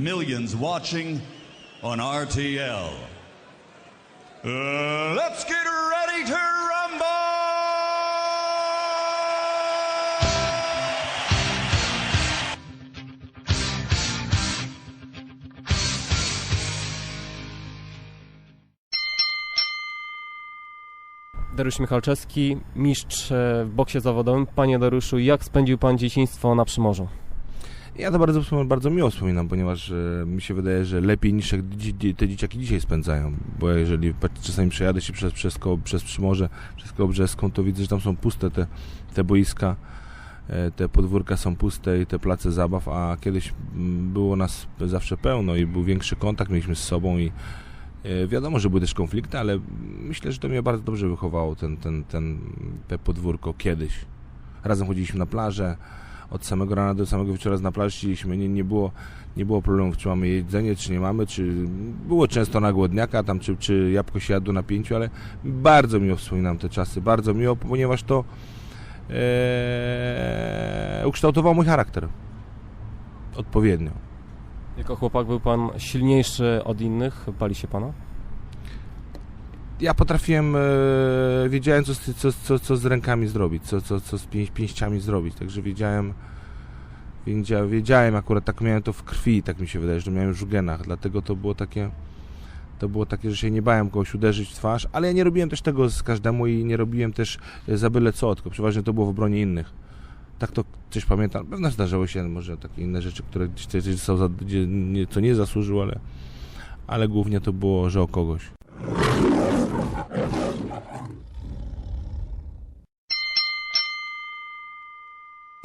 Millions watching on RTL. Uh, let's get ready to rumble! Dariusz Michalczewski, mistrz e, w boksie zawodowym. Panie Dariuszu, jak spędził Pan dzieciństwo na Przymorzu? Ja to bardzo, bardzo miło wspominam, ponieważ e, mi się wydaje, że lepiej niż jak te dzieciaki dzisiaj spędzają. Bo jeżeli czasami przejadę się przez, przez, przez Przymorze, przez Kołobrzeską, to widzę, że tam są puste te, te boiska, e, te podwórka są puste i te place zabaw, a kiedyś było nas zawsze pełno i był większy kontakt, mieliśmy z sobą i e, wiadomo, że były też konflikty, ale myślę, że to mnie bardzo dobrze wychowało, ten, ten, ten, te podwórko kiedyś. Razem chodziliśmy na plażę, od samego rana do samego wieczora na plaży siedzieliśmy, nie, nie, było, nie było problemów, czy mamy jedzenie, czy nie mamy, czy było często na głodniaka, tam, czy, czy jabłko się jadło na pięciu, ale bardzo miło wspominam te czasy, bardzo miło, ponieważ to e, ukształtowało mój charakter odpowiednio. Jako chłopak był Pan silniejszy od innych? Bali się Pana? Ja potrafiłem, e, wiedziałem co, co, co, co z rękami zrobić, co, co, co z pięś, pięściami zrobić, także wiedziałem, wiedzia- wiedziałem akurat, tak miałem to w krwi, tak mi się wydaje, że miałem już w genach, dlatego to było takie, to było takie, że się nie bałem kogoś uderzyć w twarz, ale ja nie robiłem też tego z każdemu i nie robiłem też e, za byle co, tylko przeważnie to było w obronie innych. Tak to coś pamiętam, pewno zdarzały się może takie inne rzeczy, które gdzieś są, za, gdzie nie, co nie zasłużył, ale, ale głównie to było, że o kogoś.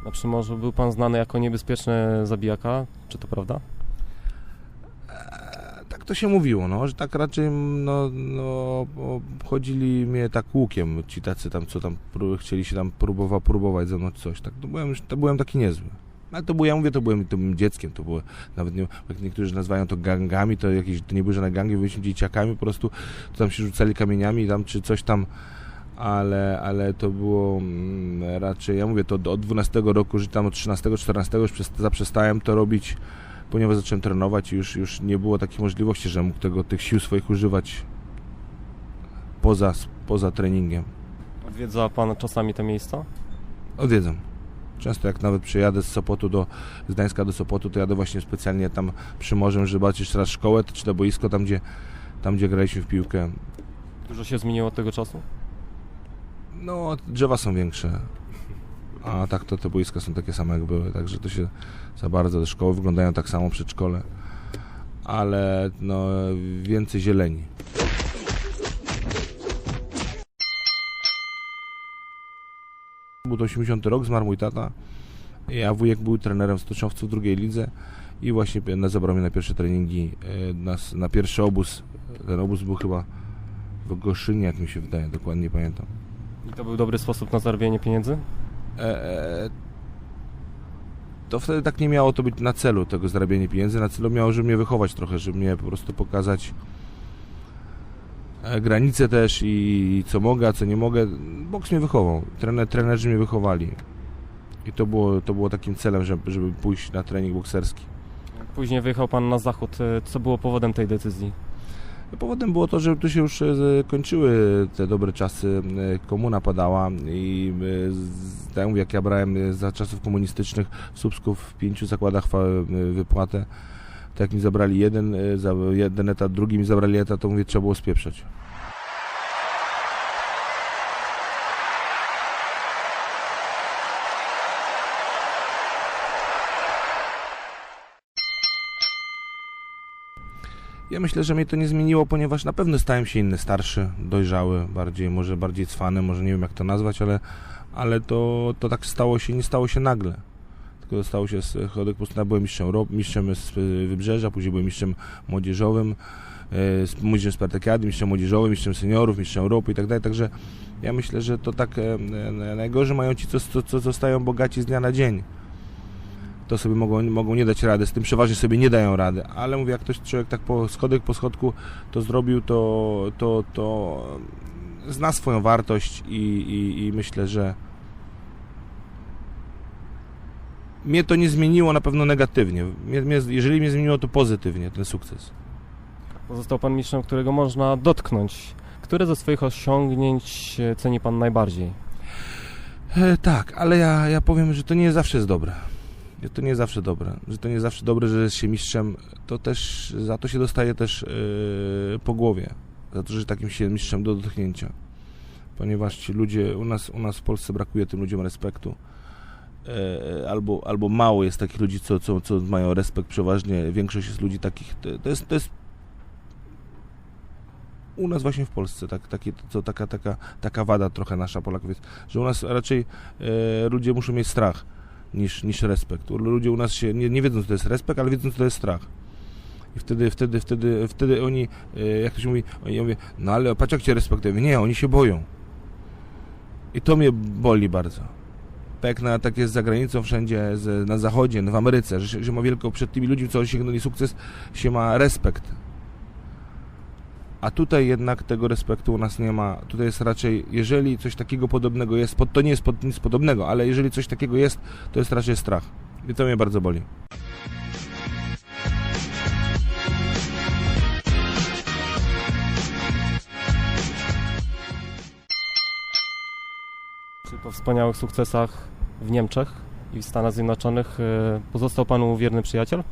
Na Przymorzu był Pan znany jako niebezpieczny zabijaka. Czy to prawda? tak to się mówiło, no, że tak raczej no, no, chodzili mnie tak łukiem, ci tacy tam, co tam chcieli się tam próbowa, próbować ze mną coś, tak, to byłem, to byłem taki niezły. Ale to było, ja mówię, to byłem, to byłem dzieckiem, to było, nawet nie, jak niektórzy nazywają to gangami, to jakieś, to nie były żadne gangi, byliśmy dzieciakami, po prostu to tam się rzucali kamieniami tam, czy coś tam, ale, ale to było mm, raczej, ja mówię, to od- od 12 roku, że tam od 13, 14 już zaprzestałem to robić, ponieważ zacząłem trenować i już, już nie było takiej możliwości, że mógł tego, tych sił swoich używać poza, poza treningiem. Odwiedza Pan czasami te miejsca? Odwiedzam. Często jak nawet przyjadę z Sopotu do z Gdańska do Sopotu, to jadę właśnie specjalnie tam przy morzem, żeby zobaczyć jeszcze raz szkołę, czy to boisko, tam gdzie, tam gdzie graliśmy w piłkę. Dużo się zmieniło od tego czasu? No, drzewa są większe, a tak to te boiska są takie same jak były, także to się za bardzo, szkoły wyglądają tak samo przedszkole, ale no, więcej zieleni. Był to 80 rok, zmarł mój tata, a wujek był trenerem stoczniowców w drugiej lidze i właśnie zabrał mnie na pierwsze treningi, e, na, na pierwszy obóz. Ten obóz był chyba w Goszynie, jak mi się wydaje, dokładnie nie pamiętam. I to był dobry sposób na zarobienie pieniędzy? e, to wtedy tak nie miało to być na celu tego zarabiania pieniędzy, na celu miało, żeby mnie wychować trochę, żeby mnie po prostu pokazać e, granice też i, co mogę, a co nie mogę. Boks mnie wychował, Trener, trenerzy mnie wychowali. I to było, to było takim celem, żeby, żeby pójść na trening bokserski. Później wyjechał Pan na zachód. E, Co było powodem tej decyzji? Powodem było to, że tu się już e, kończyły te dobre czasy, e, komuna padała i e, tak jak ja brałem za czasów komunistycznych w Słupsku w pięciu zakładach wypłatę, to jak mi zabrali jeden, jeden etat, drugi mi zabrali etat, to mówię, trzeba było spieprzać. Ja myślę, że mnie to nie zmieniło, ponieważ na pewno stałem się inny, starszy, dojrzały, bardziej, może bardziej cwany, może nie wiem jak to nazwać, ale, ale to, to tak stało się, nie stało się nagle. Tylko stało się chodek, ja byłem mistrzem, mistrzem z y, Wybrzeża, później byłem mistrzem młodzieżowym, y, mistrzem Spartakiady, mistrzem młodzieżowym, mistrzem seniorów, mistrzem Europy i tak dalej, także ja myślę, że to tak e, e, najgorzej mają ci, co, co, co zostają bogaci z dnia na dzień to sobie mogą, mogą nie dać rady, z tym przeważnie sobie nie dają rady, ale mówię, jak ktoś człowiek tak po schodek po schodku to zrobił, to, to, to zna swoją wartość i, i, i myślę, że mnie to nie zmieniło na pewno negatywnie. Mnie, mnie, jeżeli mnie zmieniło, to pozytywnie ten sukces. Pozostał pan mistrzem, którego można dotknąć. Które ze swoich osiągnięć e, ceni pan najbardziej? E, tak, ale ja, ja powiem, że to nie zawsze jest dobre. Że To nie zawsze dobre. Że to nie zawsze dobre, że jest się mistrzem. To też, za to się dostaje też e, po głowie. Za to, że takim się mistrzem do dotknięcia. Ponieważ ci ludzie, u nas, u nas w Polsce brakuje tym ludziom respektu. E, albo, albo mało jest takich ludzi, co, co, co mają respekt. Przeważnie większość jest ludzi takich. To, jest, to jest u nas właśnie w Polsce tak, takie, to, taka, taka, taka wada trochę nasza Polaków jest, że u nas raczej e, ludzie muszą mieć strach niż, niż respekt. Ludzie u nas się nie, nie wiedzą, co to jest respekt, ale wiedzą, co to jest strach. I wtedy, wtedy, wtedy, wtedy oni, e, jak to się mówi, oni mówią, no ale patrz jak cię respektują. Nie, oni się boją. I to mnie boli bardzo. Tak na, tak jest za granicą wszędzie, z, na zachodzie, w Ameryce, że, że ma wielko przed tymi ludźmi, co osiągnęli sukces, się ma respekt. A tutaj jednak tego respektu u nas nie ma. Tutaj jest raczej, jeżeli coś takiego podobnego jest, to nie jest nic podobnego, ale jeżeli coś takiego jest, to jest raczej strach. I to mnie bardzo boli. Po wspaniałych sukcesach w Niemczech i w Stanach Zjednoczonych e, pozostał panu wierny przyjaciel?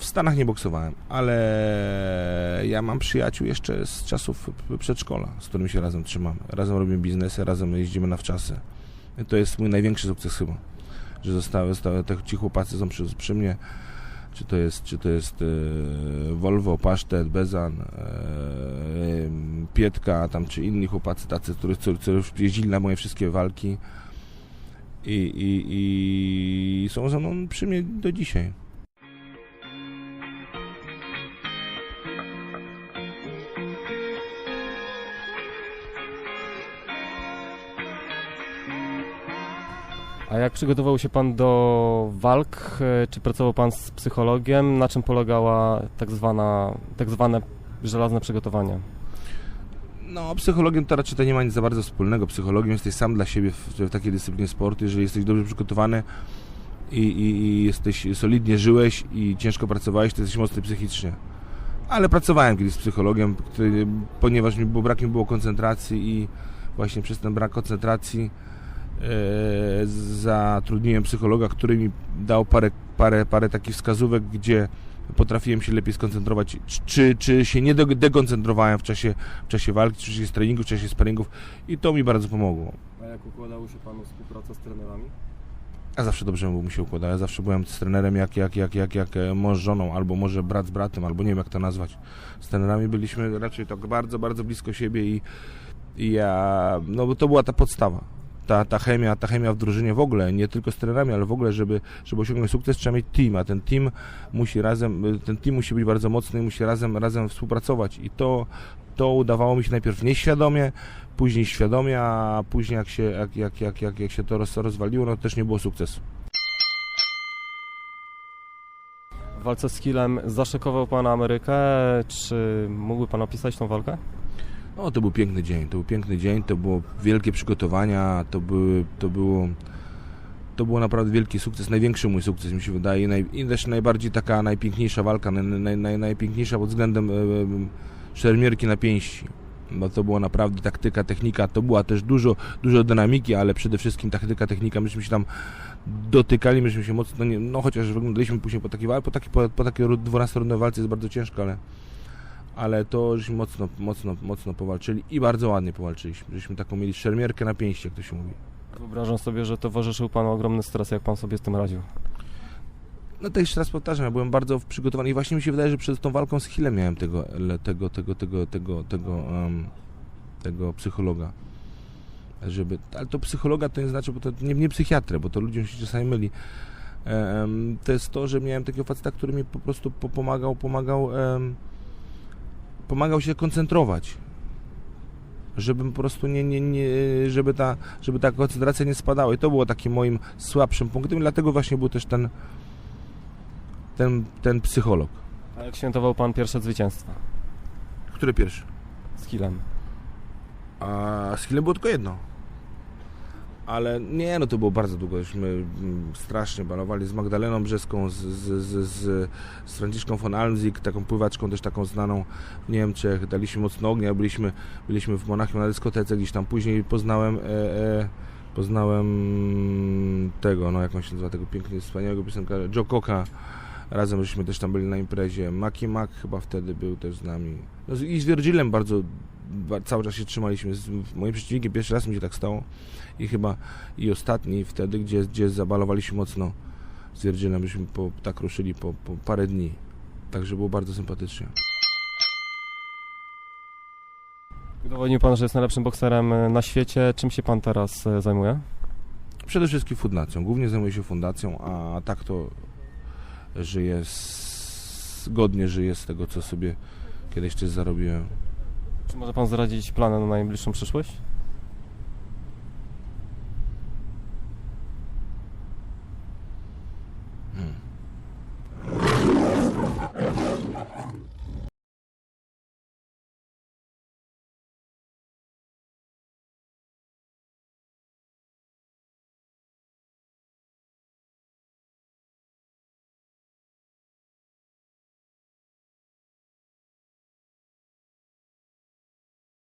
W Stanach nie boksowałem, ale ja mam przyjaciół jeszcze z czasów przedszkola, z którymi się razem trzymamy. Razem robimy biznesy, razem jeździmy na wczasy. I to jest mój największy sukces chyba, że zostały, zostały te, ci chłopacy są przy, przy mnie. Czy to jest, czy to jest e, Volvo, Pasztet, Bezan, e, Pietka, tam czy inni chłopacy tacy, którzy, którzy, jeździli na moje wszystkie walki i, i, i są ze mną przy mnie do dzisiaj. A jak przygotował się pan do walk? E, Czy pracował pan z psychologiem? Na czym polegała tak, zwana, tak zwane żelazne przygotowanie? No, psychologiem to raczej to nie ma nic za bardzo wspólnego. Psychologiem jesteś sam dla siebie w, w takiej dyscyplinie sportu. Jeżeli jesteś dobrze przygotowany i, i, i jesteś solidnie żyłeś i ciężko pracowałeś, to jesteś mocny psychicznie. Ale pracowałem kiedyś z psychologiem, który, ponieważ mi było, brak mi było koncentracji i właśnie przez ten brak koncentracji zatrudniłem psychologa, który mi dał parę, parę, parę takich wskazówek, gdzie potrafiłem się lepiej skoncentrować, czy- czy, się nie de- dekoncentrowałem w czasie, w czasie walki, w czasie treningów, w czasie sparingów i to mi bardzo pomogło. A jak układało się panu współpraca z trenerami? Ja zawsze dobrze mu się układa. Ja zawsze byłem z trenerem jak, jak, jak, jak, jak e, mąż z żoną, albo może brat z bratem, albo nie wiem jak to nazwać. Z trenerami byliśmy raczej tak bardzo, bardzo blisko siebie i, i ja, no to była ta podstawa. Ta, ta chemia, ta chemia w drużynie w ogóle, nie tylko z trenerami, ale w ogóle, żeby, żeby osiągnąć sukces, trzeba mieć team, a ten team musi razem, ten team musi być bardzo mocny i musi razem, razem współpracować i to, to udawało mi się najpierw nieświadomie, później świadomie, a później jak się, jak, jak, jak, jak, jak się to roz, rozwaliło, no też nie było sukcesu. W walce z Hillem zaszokował pan Amerykę. Czy mógłby pan opisać tą walkę? No, to był piękny dzień, to był piękny dzień, to było wielkie przygotowania, to, były, to było to było naprawdę wielki sukces, największy mój sukces mi się wydaje naj, i też najbardziej taka najpiękniejsza walka, naj, naj, naj, najpiękniejsza pod względem e, e, szermierki na pięści, bo to była naprawdę taktyka, technika, to była też dużo, dużo dynamiki, ale przede wszystkim taktyka, technika, myśmy się tam dotykali, myśmy się mocno, nie, no chociaż wyglądaliśmy później po takiej po takiej, po, takiej 12-rundowej walce jest bardzo ciężko, ale ale to żeśmy mocno, mocno, mocno powalczyli i bardzo ładnie powalczyliśmy. Żeśmy taką mieli szermierkę na pięści, jak to się mówi. Wyobrażam sobie, że towarzyszył panu ogromny stres, jak pan sobie z tym radził. No to jeszcze raz powtarzam, ja byłem bardzo przygotowany i właśnie mi się wydaje, że przed tą walką z Hillem miałem tego, tego, tego, tego, tego, tego, um, tego psychologa. Żeby, ale to psychologa to nie znaczy, bo to nie, nie psychiatrę, bo to ludziom się czasami myli. Em, to jest to, że miałem takiego faceta, który mi po prostu po- pomagał, pomagał, em, pomagał się koncentrować. Żebym po prostu nie, nie, nie żeby, ta, żeby ta koncentracja nie spadała. I to było takim moim słabszym punktem, i dlatego właśnie był też ten, ten, ten psycholog. A jak świętował pan pierwsze zwycięstwa Który pierwszy? z Hillem? A z Hillem było tylko jedno. Ale nie, no to było bardzo długo, żeśmy mm, strasznie balowali z Magdaleną Brzeską, z, z, z, z, z Franciszką von Almzik, taką pływaczką też taką znaną w Niemczech, daliśmy mocno ognia, byliśmy, byliśmy w Monachium na dyskotece gdzieś tam, później poznałem e, e, poznałem tego, no jak on się nazywa, tego pięknego, wspaniałego piosenkarza, Joe razem żeśmy też tam byli na imprezie, Maki Mac chyba wtedy był też z nami, no, i z Virgilem bardzo, ba- cały czas się trzymaliśmy, z moim przeciwnikiem pierwszy raz mi się tak stało i chyba i ostatni wtedy, gdzie, gdzie zabalowaliśmy mocno z Virgilem, byśmy po, tak ruszyli po, po parę dni, także było bardzo sympatycznie. Udowodnił pan, że jest najlepszym bokserem e, na świecie. Czym się pan teraz e, zajmuje? Przede wszystkim fundacją. Głównie zajmuję się fundacją, a tak to żyję godnie żyję z tego, co sobie kiedyś też zarobiłem. Czy może pan zdradzić plany na najbliższą przyszłość?